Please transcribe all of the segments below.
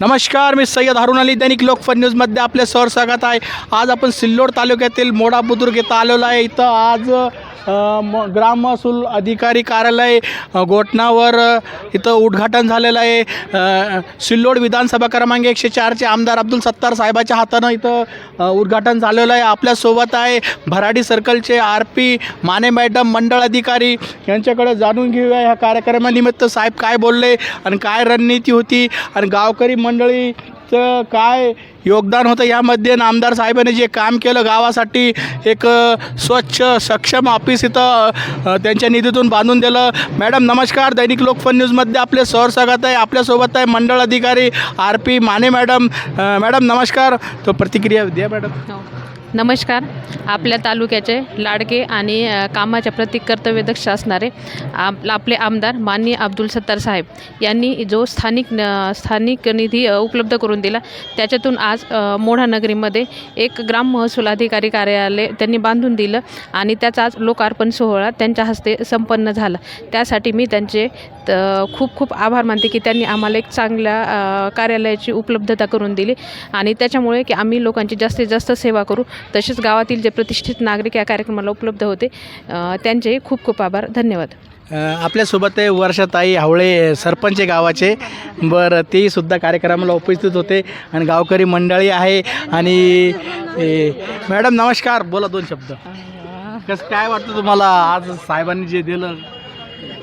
नमस्कार मी सय्यद हारून अली. दैनिक लोकफन न्यूजमध्ये आपले सर स्वागत आहे. आज आपण सिल्लोड तालुक्यातील मोडा बुद्रुक इथं आलेलो आहे. इथं आज म ग्राम महसूल अधिकारी कार्यालय अ, गोठणावर इथं उद्घाटन झालेलं आहे. सिल्लोड विधानसभा क्रमांक एकशे चारचे आमदार अब्दुल सत्तार साहेबाच्या हातानं इथं उद्घाटन झालेलं आहे. आपल्यासोबत आहे भराडी सर्कलचे आर पी माने मॅडम मंडळ अधिकारी. यांच्याकडे जाणून घेऊया ह्या कार्यक्रमानिमित्त साहेब काय बोलले आणि काय रणनीती होती. आणि गावकरी मंडळी तर काय योगदान होतं यामध्ये नामदार आमदार साहेबांनी जे काम केलं गावासाठी एक स्वच्छ सक्षम ऑफिस इथं त्यांच्या निधीतून बांधून दिलं. मॅडम नमस्कार. दैनिक लोकफन न्यूजमध्ये आपले सर स्वागत आहे. आपल्यासोबत आहे मंडळ अधिकारी R P Mane madam. Madam नमस्कार. तो प्रतिक्रिया द्या मॅडम. हो. नमस्कार. आपल्या तालुक्याचे लाडके आणि कामाच्या प्रति कर्तव्यदक्ष असणारे आप आपले आमदार माननीय अब्दुल सत्तार साहेब यांनी जो स्थानिक न- स्थानिक निधी उपलब्ध करून दिला त्याच्यातून आज मोढा नगरीमध्ये एक ग्राम महसूल अधिकारी कार्यालय त्यांनी बांधून दिलं आणि त्याचा आज लोकार्पण सोहळा त्यांच्या हस्ते संपन्न झाला. त्यासाठी मी त्यांचे त- खूप खूप आभार मानते की त्यांनी आम्हाला एक चांगल्या कार्यालयाची उपलब्धता करून दिली आणि त्याच्यामुळे की आम्ही लोकांची जास्तीत जास्त सेवा करू. तसेच गावातील जे प्रतिष्ठित नागरिक या कार्यक्रमाला उपलब्ध होते अ, त्यांचेही खूप खूप आभार. धन्यवाद. आपल्यासोबत आहे वर्षाताई हावळे सरपंच आहे गावाचे. बरं तेही सुद्धा कार्यक्रमाला उपस्थित होते आणि गावकरी मंडळी आहे आणि मॅडम नमस्कार. बोला दोन शब्द. कसं काय वाटतं तुम्हाला? आज साहेबांनी जे दिलं?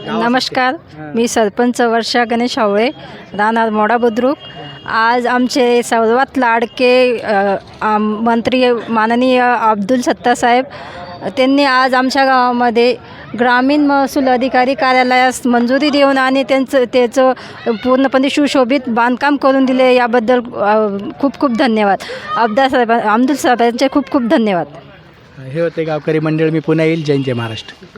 नमस्कार. मी सरपंच वर्षा गणेश हावळे राहणार मोडा बुद्रुक. आज आमचे सर्वात लाडके आम- मंत्री माननीय अब्दुल सत्ता साहेब त्यांनी आज आमच्या गावामध्ये ग्रामीण महसूल अधिकारी कार्यालयास मंजुरी देऊन आणि त्यांचं त्याचं पूर्णपणे सुशोभित बांधकाम करून दिले याबद्दल खूप खूप धन्यवाद. अब्दा साहेब अब्दुल साहेबांचे खूप खूप धन्यवाद. हे होते गावकरी मंडळ मी पुन्हा येईल. जैन जय महाराष्ट्र.